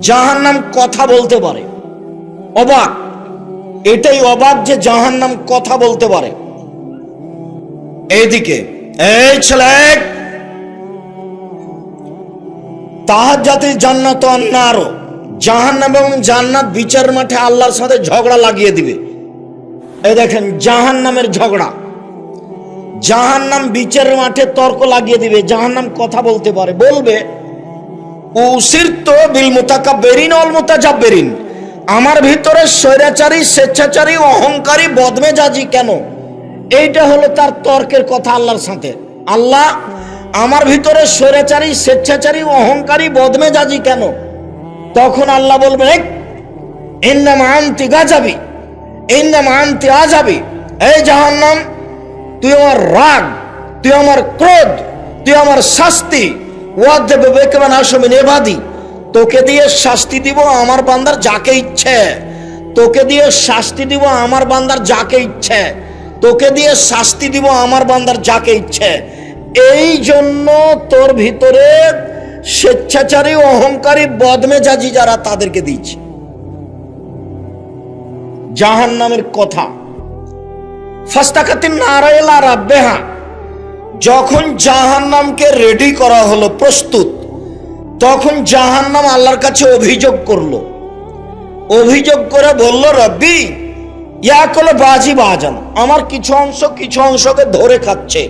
জাহান্নাম কথা বলতে পারে। অবাক। এটাই অবাক যে জাহান্নাম কথা বলতে পারে। এইদিকে, এই ছেলে! তাহার জাতির জান্নাত অন্যার জাহান্নাম এবং জান্নাত বিচার মাঠে আল্লাহর সাথে ঝগড়া লাগিয়ে দিবে। এই দেখেন, জাহান্নামের ঝগড়া। জাহান্নাম বিচারের মাঠে তর্ক লাগিয়ে দিবে, জাহান্নাম কথা বলতে পারে। বলবে বিল অল আমার ভিতরে স্বৈরাচারী স্বেচ্ছাচারী অহংকারী বদমেজাজি কেন? এইটা হলো তার তর্কের কথা আল্লাহর সাথে। আল্লাহ আমার ভিতরে স্বৈরাচারী স্বেচ্ছাচারী অহংকারী বদমেজাজি কেন? তখন আল্লাহ বলবে "এই, তুই আমার রাগ তুই আমার ক্রোধ তুই আমার শাস্তি ওয়াদ্দে বিবেকবান আসমিন এবাদি। তোকে দিয়ে শাস্তি দিব আমার বান্দার যাকে ইচ্ছে। তোকে দিয়ে শাস্তি দিব আমার বান্দার যাকে ইচ্ছে। তোকে দিয়ে শাস্তি দিব আমার বান্দার যাকে ইচ্ছে। এই জন্য তোর ভিতরে স্বেচ্ছাচারী, অহংকারী, বদমেজাজি যারা তাদেরকে দিচ্ছে জাহান নামের কথা। ফাস্তাকাতিন নারায়লা রাব্বেহা। যখন জাহান্নামকে রেডি করা হলো প্রস্তুত, তখন জাহান্নাম আল্লাহর কাছে অভিযোগ করল। অভিযোগ করে বলল, রব্বি, ইয়া বাজি বাজান, আমার কিছু অংশ কিছু অংশকে ধরে খাচ্ছে।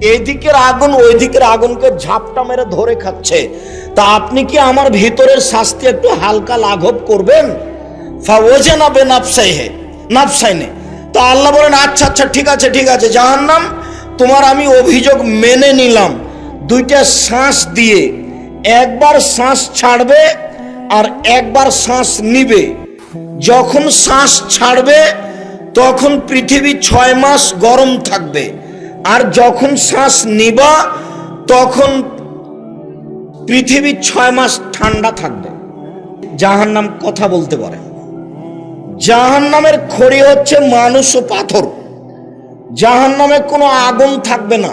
এদিকের আগুন ওই দিকের আগুনকে ঝাপটা মেরে ধরে খাচ্ছে। তা আপনি কি আমার ভিতরের শাস্তি একটু হালকা লাঘব করবেন? ফাওজে না বে নাফসাই হে নাফসাইনে। তা আল্লাহ বলেন আচ্ছা আচ্ছা ঠিক আছে ঠিক আছে, জাহান্নাম তোমার আমি অভিযোগ মেনে নিলাম। দুইটা শ্বাস দিয়ে। একবার শ্বাস ছাড়বে আর একবার শ্বাস নিবে। যখন শ্বাস ছাড়বে, তখন পৃথিবী ছয় মাস গরম থাকবে। আর যখন শ্বাস নিবা, তখন পৃথিবী ছয় মাস ঠান্ডা থাকবে। জাহান্নাম কথা বলতে পারে। জাহান্নামের খড়ি হচ্ছে মানুষ ও পাথর। জাহান্নামে কোনো আগুন থাকবে না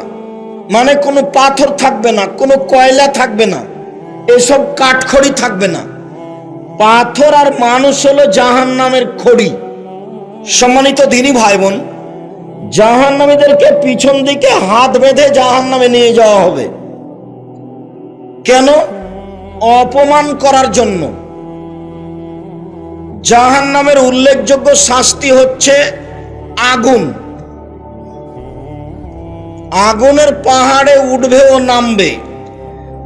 মানে কোনো পাথর থাকবে না, কোনো কয়লা থাকবে না, এসব কাঠখড়ি থাকবে না। পাথর আর মানুষ হলো জাহান্নামের খড়ি। সম্মানিত দিনী ভাই বোন জাহান্নামীদেরকে পিছন দিকে হাত বেঁধে জাহান্নামে নিয়ে যাওয়া হবে। কেন? অপমান করার জন্য। জাহান্নামের উল্লেখযোগ্য শাস্তি হচ্ছে আগুন। আগুনের পাহাড়ে উঠবে ও নামবে।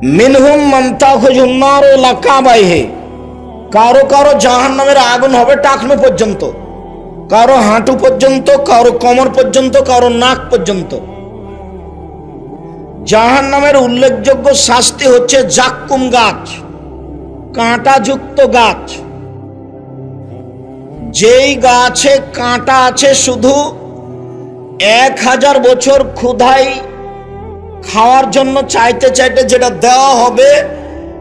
মিনহুম মমতাখুজুন্নার ও লাকাবাইহে। কারও কারও জাহান্নামের আগুন হবে টাকনো পর্যন্ত। কারও হাঁটু পর্যন্ত, কারও কোমর পর্যন্ত, কারও নাক পর্যন্ত। জাহান্নামের উল্লেখযোগ্য শাস্তি হচ্ছে জাক্কুম গাছ, কাঁটাযুক্ত গাছ। যেই গাছে কাঁটা আছে শুধু এক হাজার বছর ক্ষুধাই খাওয়ার জন্য চাইতে চাইতে যেটা দেওয়া হবে,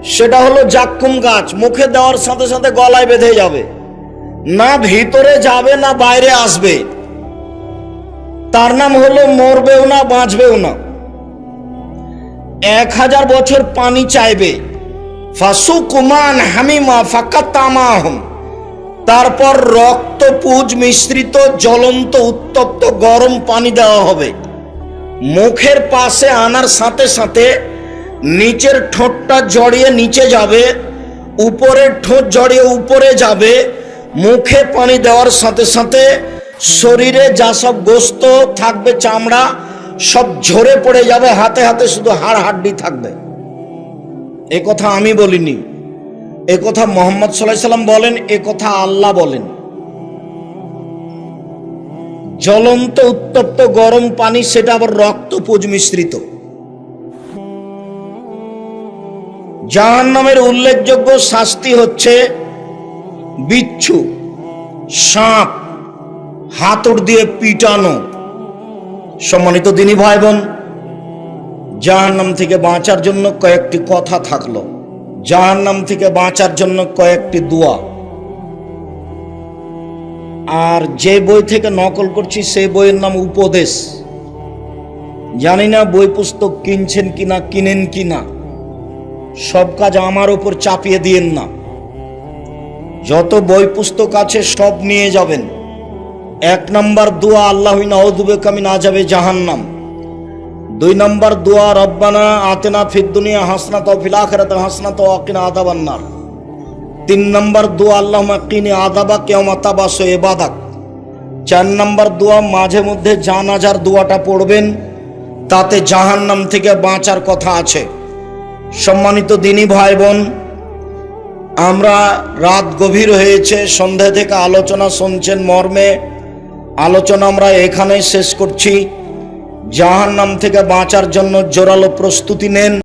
সেটা হলো জাক্কুম গাছ। মুখে দেওয়ার সাথে সাথে গলায় বেঁধে যাবে। না ভিতরে যাবে, না বাইরে আসবে। তার নাম হলো মরবেও না, বাঁচবেও না। এক হাজার বছর পানি চাইবে। ফাসু কুমান হামিমা ফাঁকা তামাহম তারপর রক্ত পুজ মিশ্রিত, জ্বলন্ত, উত্তপ্ত, গরম পানি দেওয়া হবে। মুখের পাশে আনার সাথে সাথে নিচের ঠোঁটটা জড়িয়ে নিচে যাবে, উপরের ঠোঁট জড়িয়ে উপরে যাবে। মুখে পানি দেওয়ার সাথে সাথে শরীরে যা সব গোস্ত থাকবে, চামড়া, সব ঝরে পড়ে যাবে। হাতে হাতে শুধু হাড় হাড্ডি থাকবে। এ কথা আমি বলিনি। এ কথা মোহাম্মদ সাল্লাহ সাল্লাম বলেন, এ কথা আল্লাহ বলেন। জ্বলন্ত, উত্তপ্ত, গরম পানি, সেটা আবার রক্তপুজ মিশ্রিত। জাহান্নামের উল্লেখযোগ্য শাস্তি হচ্ছে বিচ্ছু, সাপ, হাতুড় দিয়ে পিটানো। সম্মানিত দিনী ভাই বোন, জাহান্নাম থেকে বাঁচার জন্য কয়েকটি কথা থাকল। জাহান্নাম থেকে বাঁচার জন্য কয়েকটি দোয়া। আর যে বই থেকে নকল করছি সেই বইয়ের নাম উপদেশ। জানি না বই পুস্তক কিনছেন কিনা, কিনেন কিনা। সব কাজ আমার উপর চাপিয়ে দিয়েন না। যত বই পুস্তক আছে, সব নিয়ে যাবেন। এক নম্বর দোয়া, আল্লাহ নওদুবে কামি না যাবে জাহান্নাম। দুই নম্বর দোয়া, রব্বানা আতেনা ফিদ দুনিয়া হাসনা তো ফিল আখিরাতে হাসনা তো আকিনা আদাবান্নার তিন নম্বর দোয়া আল্লাহ মাকিনি আদাবা কেমা তাবাস এবাদাক চার নম্বর দোয়া, মাঝে মধ্যে জানাজার দোয়াটা পড়বেন, তাতে জাহান্নাম থেকে বাঁচার কথা আছে। সম্মানিত দিনী ভাই বোন আমরা রাত গভীর হয়েছে, সন্ধ্যা থেকে আলোচনা শুনছেন মর্মে। আলোচনা আমরা এখানেই শেষ করছি। জাহান্নাম থেকে বাঁচার জন্য জোরালো প্রস্তুতি নেন।